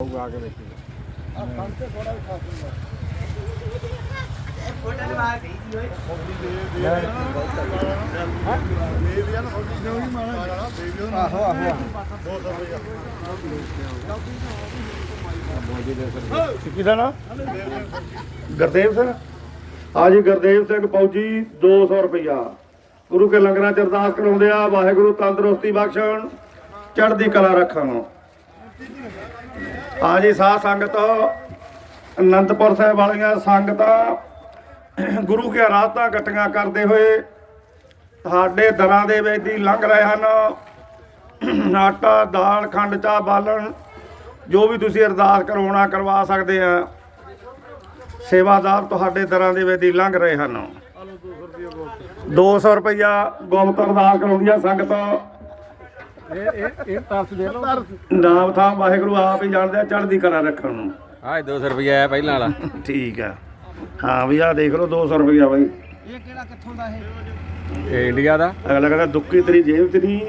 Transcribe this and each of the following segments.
ਹੋਊਗਾ ਆ ਕੇ ਦੇਖੀ। ਆਹੋ ਆਹੋ ਕੀ ਦਾ ਨਾ ਗੁਰਦੇਵ ਸਿੰਘ ਹਾਂਜੀ ਗੁਰਦੇਵ ਸਿੰਘ ਫੌਜੀ 200 ਰੁਪਇਆ ਗੁਰੂ ਕੇ ਲੰਗਰਾਂ ਚ ਅਰਦਾਸ ਕਰਾਉਂਦੇ ਆ ਵਾਹਿਗੁਰੂ ਤੰਦਰੁਸਤੀ ਬਖਸ਼ਣ ਚੜ੍ਹਦੀ ਕਲਾ ਰੱਖਣ। ਹਾਂਜੀ ਸਾਧ ਸੰਗਤ, ਅਨੰਦਪੁਰ ਸਾਹਿਬ ਵਾਲੀਆਂ ਸੰਗਤਾਂ, ਗੁਰੂ ਕੇ ਰਾਤਾਂ ਇਕੱਠੀਆਂ ਕਰਦੇ ਹੋਏ ਤੁਹਾਡੇ ਦਰਾਂ ਦੇ ਵਿੱਚ ਦੀ ਲੰਘ ਰਹੇ ਹਨ। ਆਟਾ, ਦਾਲ, ਖੰਡ, ਚਾਹ, ਬਾਲਣ, ਜੋ ਵੀ ਤੁਸੀਂ ਅਰਦਾਸ ਕਰਵਾਉਣਾ, ਕਰਵਾ ਸਕਦੇ ਆ। ਸੇਵਾਦਾਰ ਤੁਹਾਡੇ ਦਰਾਂ ਦੇ ਵਿੱਚ ਦੀ ਲੰਘ ਰਹੇ ਹਨ। 200 ਰੁਪਇਆ ਗੁਪਤ ਅਰਦਾਸ ਕਰਾਉਂਦੀ ਆ ਸੰਗਤ। ਇਹ ਇਹ ਇਹ ਤਰਸ ਦੇ ਲਓ। ਨਾਮ ਥਾਂ ਵਾਹਿਗੁਰੂ ਆਪ ਹੀ ਜਾਣਦੇ ਚੜ੍ਹਦੀ ਕਲਾ ਰੱਖਣ ਨੂੰ। ਆਹ 200 ਰੁਪਏ ਆਇਆ ਪਹਿਲਾਂ ਵਾਲਾ। ਠੀਕ ਆ। ਹਾਂ ਵੀ ਆ ਦੇਖ ਲਓ 200 ਰੁਪਇਆ ਬਾਈ। ਇਹ ਕਿਹੜਾ ਕਿੱਥੋਂ ਦਾ ਇਹ? ਇਹ ਇੰਡੀਆ ਦਾ। ਅਗਲਾ ਕਹਿੰਦਾ ਦੁੱਕੀ ਤੇਰੀ ਜੇਬ 'ਚ ਨਹੀਂ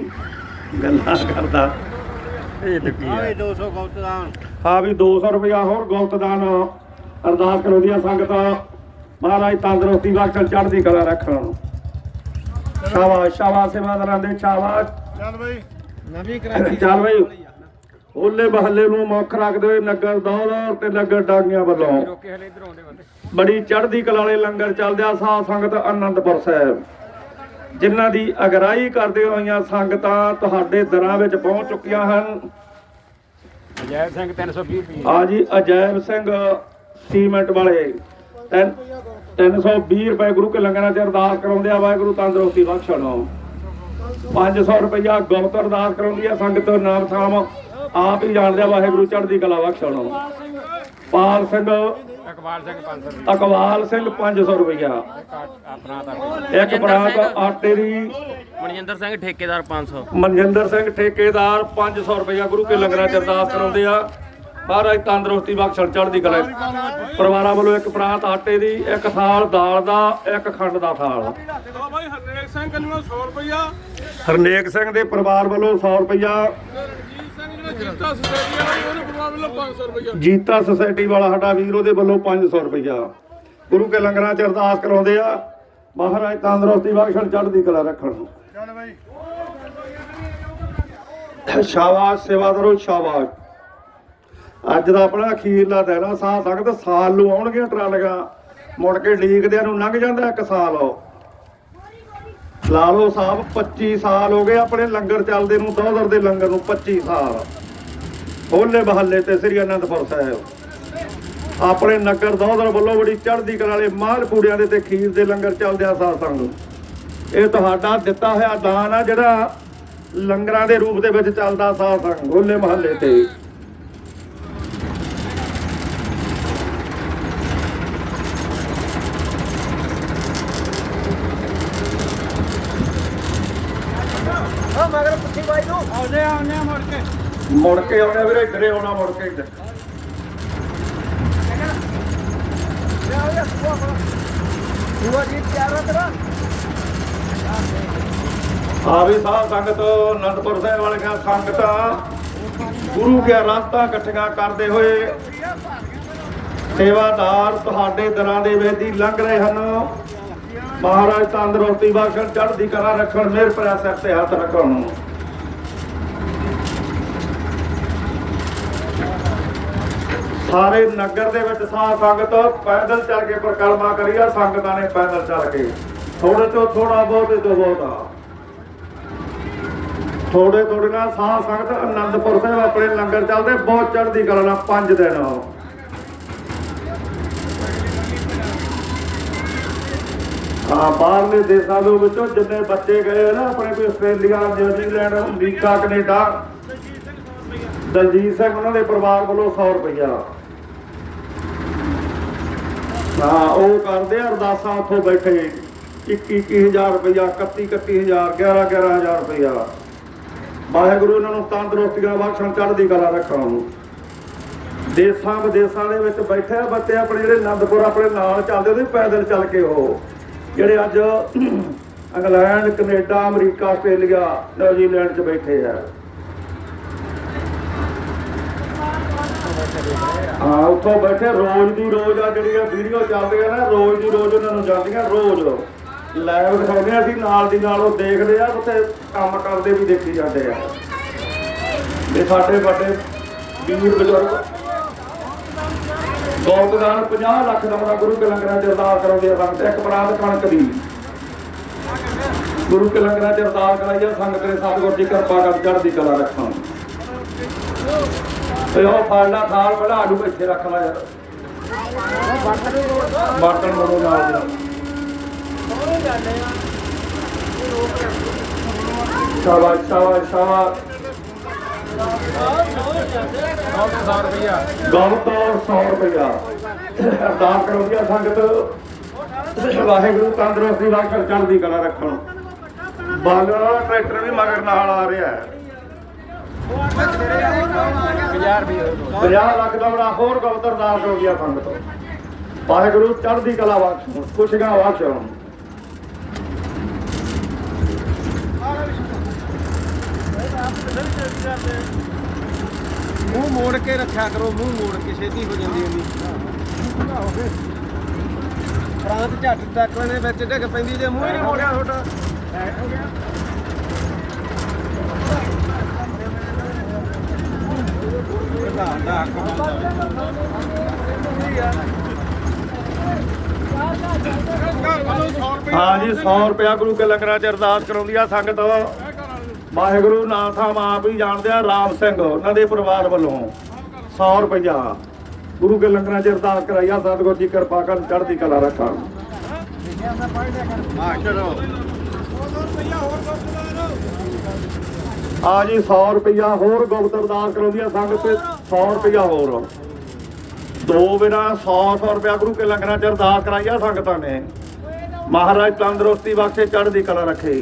ਗੱਲਾਂ ਕਰਦਾ। ਇਹ ਟੁੱਕੀ ਆ। 200 ਗੌਤਦਾਨ। ਹਾਂ ਵੀ 200 ਰੁਪਇਆ ਹੋਰ ਗੁਪਤ ਦਾਨ ਅਰਦਾਸ ਕਰਾਉਂਦੀ ਆ ਸੰਗਤ। ਮਹਾਰਾਜ ਤੰਦਰੁਸਤੀ ਬਖਸ਼ਣ ਚੜ੍ਹਦੀ ਕਲਾ ਰੱਖਣ। ਸ਼ਾਬਾਸ਼ ਸ਼ਾਬਾਸ਼ ਸੇਵਾਦਾਰਾਂ ਦੇ ਸ਼ਾਬਾਸ਼। ਨਵੀਂ ਕ੍ਰਾਂਤੀ ਚੱਲ ਬਈ। ਹੋਲੇ ਬਹੱਲੇ ਨੂੰ ਮੁੱਖ ਰੱਖਦੇ ਹੋਏ ਨਗਰ ਦੌਰ ਤੇ ਨਗਰ ਡਾਂਗੀਆਂ ਵੱਲੋਂ। ਬੜੀ ਚੜ੍ਹਦੀ ਕਲਾ ਵਾਲੇ ਲੰਗਰ ਚੱਲਦਿਆ ਸਾਧ ਸੰਗਤ ਆਨੰਦਪੁਰ ਸਾਹਿਬ। ਜਿਨ੍ਹਾਂ ਦੀ ਅਗਰਾਈ ਕਰਦੇ ਹੋਈਆਂ ਸੰਗਤਾਂ ਤੁਹਾਡੇ ਦਰਾਂ ਵਿੱਚ ਪਹੁੰਚ ਚੁੱਕੀਆਂ ਹਨ। ਅਜੈਬ ਸਿੰਘ 320 ਰੁਪਏ। ਆ ਜੀ ਅਜੈਬ ਸਿੰਘ ਸੀਮੈਂਟ ਵਾਲੇ। ਤਿੰਨ- 320 ਰੁਪਏ ਗੁਰੂ ਕੇ ਲੰਗਰਾਂ 'ਚ ਅਰਦਾਸ ਕਰਾਉਂਦੇ ਆ ਵਾਹਿਗੁਰੂ ਤੰਦਰੁਸਤੀ ਬਖਸ਼ਣ। 500 ਰੁਪਇਆ ਗੁਪਤ ਅਰਦਾਸ ਕਰਾਉਂਦੀ ਆ ਸੰਗਤ ਨਾਮ ਥਾਮ ਆਪ ਹੀ ਜਾਣਦੇ ਆ ਵਾਹਿਗੁਰੂ ਚੜ੍ਹਦੀ ਕਲਾ ਬਖਸ਼ਣ ਪਾਲ ਸਿੰਘ ਅਕਬਾਲ ਸਿੰਘ 500 ਰੁਪਏ ਅਕਵਾਲ ਸਿੰਘ 500 ਰੁਪਇਆ ਇੱਕ ਪ੍ਰਾਂਤ ਆਟੇ ਦੀ ਮਨਜਿੰਦਰ ਸਿੰਘ ਠੇਕੇਦਾਰ 500 ਮਨਜਿੰਦਰ ਸਿੰਘ ਠੇਕੇਦਾਰ 500 ਰੁਪਇਆ ਗੁਰੂ ਕੇ ਲੰਗਰਾਂ ਚ ਅਰਦਾਸ ਕਰਾਉਂਦੇ ਆ। ਮਹਾਰਾਜ ਤੰਦਰੁਸਤੀ ਬਖਸ਼ਣ ਚੜ੍ਹਦੀ ਕਲਾ ਪਰਿਵਾਰਾਂ ਵੱਲੋਂ ਇੱਕ ਪ੍ਰਾਂਤ ਆਟੇ ਦੀ ਇੱਕ ਥਾਲ ਦਾਲ ਦਾ ਇੱਕ ਖੰਡ ਦਾ ਥਾਲ। ਬਾਈ ਹਰਨੇਕ ਸਿੰਘ ਕੰਨੂ 100 ਰੁਪਇਆ ਹਰਨੇਕ ਸਿੰਘ ਦੇ ਪਰਿਵਾਰ ਵੱਲੋਂ 100 ਰੁਪਇਆ ਜੀਤਾ ਸੁਸਾਇਟੀ ਵਾਲਾ ਸੀ, ਉਹਨੂੰ ਪਰਵਾਹ ਵੱਲੋਂ 500 ਰੁਪਇਆ ਜੀਤਾ ਸੁਸਾਇਟੀ ਵਾਲਾ ਸਾਡਾ ਵੀਰ ਉਹਦੇ ਵੱਲੋਂ 500 ਰੁਪਇਆ ਗੁਰੂ ਕੇ ਲੰਗਰਾਂ ਚ ਅਰਦਾਸ ਕਰਾਉਂਦੇ ਆ ਮਹਾਰਾਜ ਤੰਦਰੁਸਤੀ ਬਖਸ਼ਣ ਚੜ੍ਹਦੀ ਕਲਾ ਰੱਖਣ ਚੱਲ ਬਾਈ। ਸ਼ਾਬਾਸ਼ ਸੇਵਾਦਾਰੋ ਸ਼ਾਬਾਸ਼। ਅੱਜ ਦਾ ਆਪਣਾ ਅਖੀਰਲਾ ਦਿਨ ਆ, ਸਾਹ ਸੰਗਤ ਸਾਲ ਨੂੰ ਆਉਣਗੀਆਂ ਟਰਾਲੀਆਂ। ਮੁੜ ਕੇ ਡੀਕਦਿਆਂ ਨੂੰ ਲੰਘ ਜਾਂਦਾ ਇੱਕ ਸਾਲ ਲਾ ਲਓ ਸਾਹਿਬ 25 ਸਾਲ ਹੋ ਗਏ ਆਪਣੇ ਲੰਗਰ ਚੱਲਦੇ ਨੂੰ ਦੋਦਰ ਦੇ ਲੰਗਰ ਨੂੰ 25 ਸਾਲ। ਹੋਲੇ ਬਹੱਲੇ ਤੇ ਸ੍ਰੀ ਅਨੰਦਪੁਰ ਸਾਹਿਬ। ਆਪਣੇ ਨਗਰ ਦੋਦਰ ਵੱਲੋਂ ਬੜੀ ਚੜ੍ਹਦੀ ਕਲਾ ਵਾਲੇ ਮਾਲ ਪੂੜਿਆਂ ਦੇ ਤੇ ਖੀਰ ਦੇ ਲੰਗਰ ਚੱਲਦੇ ਆ ਸਾਧ ਸੰਗਤ ਇਹ ਤੁਹਾਡਾ ਦਿੱਤਾ ਹੋਇਆ ਦਾਨ ਆ, ਜਿਹੜਾ ਲੰਗਰਾਂ ਦੇ ਰੂਪ ਦੇ ਵਿੱਚ ਚੱਲਦਾ ਸਾਧ ਸੰਗ, ਹੋਲੇ ਮਹੱਲੇ ਤੇ ਆ ਮਗਰ ਪੁੱਠੀ ਬਾਈ ਨੂੰ ਆਉਂਦੇ ਆਉਂਦੇ ਆ ਮੁੜ ਕੇ। ਮੁੜ ਕੇ ਆਉਣਾ ਵੀਰੇ ਇੱਧਰੇ ਆਉਣਾ ਮੁੜ ਕੇ ਇੱਧਰ। ਆ। ਵੀ ਸਾਧ ਸੰਗਤ ਅਨੰਦਪੁਰ ਸਾਹਿਬ ਵਾਲੀਆਂ ਸੰਗਤਾਂ ਗੁਰੂ ਕੇ ਰਸਤਾ ਇਕੱਠੀਆਂ ਕਰਦੇ ਹੋਏ ਸੇਵਾਦਾਰ ਤੁਹਾਡੇ ਦਰਾਂ ਦੇ ਵਿੱਚ ਦੀ ਲੰਘ ਰਹੇ ਹਨ। ਮਹਾਰਾਜ ਤੰਦਰੁਸਤੀ ਬਖਸ਼ਣ ਚੜ੍ਹਦੀ ਕਲਾ ਰੱਖਣ ਮਿਹਰ ਭਰਿਆ ਸਿਰ ਤੇ ਹੱਥ ਰੱਖਣ ਸਾਰੇ ਨਗਰ ਦੇ ਵਿੱਚ ਸਾਧ ਸੰਗਤ ਪੈਦਲ ਚੱਲ ਕੇ ਪ੍ਰਕਰਮਾ ਕਰੀਆ ਸੰਗਤਾਂ ਨੇ ਪੈਦਲ ਚੱਲ ਕੇ। ਥੋੜੇ ਤੋਂ ਥੋੜਾ ਬਹੁਤ ਤੋਂ ਬਹੁਤਾ ਥੋੜੇ ਥੋੜੇ ਨਾਲ ਸਾਧ ਸੰਗਤ ਆਨੰਦਪੁਰ ਸਾਹਿਬ ਆਪਣੇ ਲੰਗਰ ਚੱਲਦੇ, ਬਹੁਤ ਚੜ੍ਹਦੀ ਕਲਾ ਨਾਲ ਪੰਜ ਦਿਨ। ਹਾਂ, ਬਾਹਰਲੇ ਦੇਸ਼ਾਂ ਦੇ ਵਿੱਚੋਂ ਜਿੰਨੇ ਬੱਚੇ ਗਏ ਨਾ, ਆਪਣੇ ਕੋਈ Australia, New Zealand, America, Canada Daljit Singh ਉਹਨਾਂ ਦੇ ਪਰਿਵਾਰ ਵੱਲੋਂ 100 ਰੁਪਇਆ ਹਾਂ, ਉਹ ਕਰਦੇ ਅਰਦਾਸਾਂ ਉੱਥੋਂ ਬੈਠੇ। 21 21000 ਰੁਪਇਆ 31 31000 11 11000 ਰੁਪਇਆ ਵਾਹਿਗੁਰੂ ਇਹਨਾਂ ਨੂੰ ਤੰਦਰੁਸਤੀਆਂ ਬਖਸ਼ਣ ਚੜ੍ਹਦੀ ਕਲਾ ਰੱਖਣ ਨੂੰ। ਦੇਸਾਂ ਵਿਦੇਸਾਂ ਦੇ ਵਿੱਚ ਬੈਠੇ ਆ ਬੱਚੇ ਆਪਣੇ ਜਿਹੜੇ ਆਨੰਦਪੁਰ ਆਪਣੇ ਨਾਲ ਚੱਲਦੇ, ਉਹਦੇ ਪੈਦਲ ਚੱਲ ਕੇ ਉਹ। ਜਿਹੜੇ ਅੱਜ England Canada, America, Australia, New Zealand 'ਚ ਬੈਠੇ ਆ। ਹਾਂ, ਉੱਥੋਂ ਬੈਠੇ ਰੋਜ਼ ਦੀ ਰੋਜ਼ ਆ ਜਿਹੜੀਆਂ ਵੀਡੀਓ ਚੱਲਦੀਆਂ ਨਾ, ਰੋਜ਼ ਦੀ ਰੋਜ਼ ਉਹਨਾਂ ਨੂੰ ਜਾਂਦੀਆਂ, ਰੋਜ਼। ਲਾਈਵ ਦਿਖਾਉਂਦੇ ਆ ਅਸੀਂ, ਨਾਲ ਦੀ ਨਾਲ ਉਹ ਦੇਖਦੇ ਆ, ਉੱਥੇ ਕੰਮ ਕਰਦੇ ਵੀ ਦੇਖੀ ਜਾਂਦੇ ਆ। ਤੇ ਸਾਡੇ ਵੱਡੇ ਵੀਰ ਬਜ਼ੁਰਗ ਗੋਪਦਾਨ 50 ਲੱਖ ਦਾ ਮਰਾ ਗੁਰੂ ਕੇ ਲੰਗਰਾਂ ਚ ਅਰਦਾਸ ਕਰਾਉਂਦੇ ਆ ਸੰਗਤ, ਇੱਕ ਬਰਾਤ ਕਣਕ ਦੀ। ਗੁਰੂ ਕੇ ਲੰਗਰਾਂ ਚ ਅਰਦਾਸ ਕਰਾਈ ਸੰਗਤ ਨੇ ਸਤਿਗੁਰ ਦੀ ਕਿਰਪਾ ਕਰ ਚੜ੍ਹਦੀ ਕਲਾ ਰੱਖਣ। ਤੇ ਉਹ ਫਾਲਣਾ ਥਾਲ ਬਣਾ ਨੂੰ ਇੱਥੇ ਰੱਖ ਲੈ ਯਾਰ। ਬਰਤਨ ਬਣੋ ਨਾਲ ਦੀ। ਨਾਲ। ਸ਼ਾਬਾਸ਼ ਸ਼ਾਬਾਸ਼ ਸ਼ਾਬਾਸ਼। 100 ਰੁਪਇਆ ਗਮ ਤੋਂ 100 ਰੁਪਇਆ ਅਰਦਾਸ ਕਰਾਉਂਦੀ ਆ ਸੰਗਤ ਵਾਹਿਗੁਰੂ ਤੰਦਰੁਸਤੀ ਰੱਖਣ ਚੜ੍ਹਦੀ ਕਲਾ ਰੱਖਣ। ਬਾਲਣ ਵਾਲਾ ਟਰੈਕਟਰ ਵੀ ਮਗਰ ਨਾਲ ਆ ਰਿਹਾ ਹੈ। 50 ਰੁਪਏ 50 ਲੱਖ ਦਾ ਬੜਾ ਹੋਰ ਗਵਤ ਅਰਦਾਸ ਹੋ ਗਿਆ ਸੰਗਤ। ਵਾਹਿਗੁਰੂ ਚੜ੍ਹਦੀ ਕਲਾ ਬਖਸ਼ਣ ਖੁਸ਼ੀਆਂ ਬਖਸ਼ਣ ਮੂੰਹ ਮੋੜ ਕੇ ਰੱਖਿਆ ਕਰੋ ਮੂੰਹ ਮੋੜ ਕੇ ਛੇਤੀ ਹੋ ਜਾਂਦੀ ਹੈ ਪ੍ਰਾਂਤ ਝੱਟ ਤੱਕ ਨੇ ਵਿੱਚ ਡਿੱਗ ਪੈਂਦੀ ਜੇ ਮੂੰਹ ਹੀ ਨਹੀਂ ਮੋੜਿਆ ਤੁਹਾਡਾ। ਪ੍ਰਧਾਨ ਦਾ ਹੱਕ ਹਾਂ ਜੀ 100 ਰੁਪਇਆ ਗੁਰੂ ਕੇ ਲੰਗਰਾਂ ਚ ਅਰਦਾਸ ਕਰਾਉਂਦੀ ਆ ਸੰਗਤ। ਵਾਹਿਗੁਰੂ ਨਾਮ ਆਪ ਹੀ ਜਾਣਦੇ ਆ, ਰਾਮ ਸਿੰਘ, ਉਹਨਾਂ ਦੇ ਪਰਿਵਾਰ ਵੱਲੋਂ 100 ਰੁਪਇਆ। ਗੁਰੂ ਕੇ ਲੰਗਰਾਂ ਚ ਅਰਦਾਸ ਕਰਾਈ ਆ, ਸਤਿਗੁਰ ਜੀ ਕਿਰਪਾ ਕਰਨ, ਚੜ੍ਹਦੀ ਕਲਾ ਰੱਖਾਂ ਹਾਂ, ਚਲੋ। ਆ ਜੀ 100 ਰੁਪਇਆ ਹੋਰ ਗੁਪਤ ਅਰਦਾਸ ਕਰਾਉਂਦੀ ਆ ਸੰਗਤ 100 ਰੁਪਇਆ ਹੋਰ। ਦੋ ਬਿਨਾ 100 100 ਰੁਪਇਆ ਗੁਰੂ ਕੇ ਲੰਗਰਾਂ ਚ ਅਰਦਾਸ ਕਰਾਈ ਆ ਸੰਗਤਾਂ ਨੇ। ਮਹਾਰਾਜ ਤੰਦਰੁਸਤੀ ਵਾਸਤੇ ਚੜ੍ਹਦੀ ਕਲਾ ਰੱਖੇ।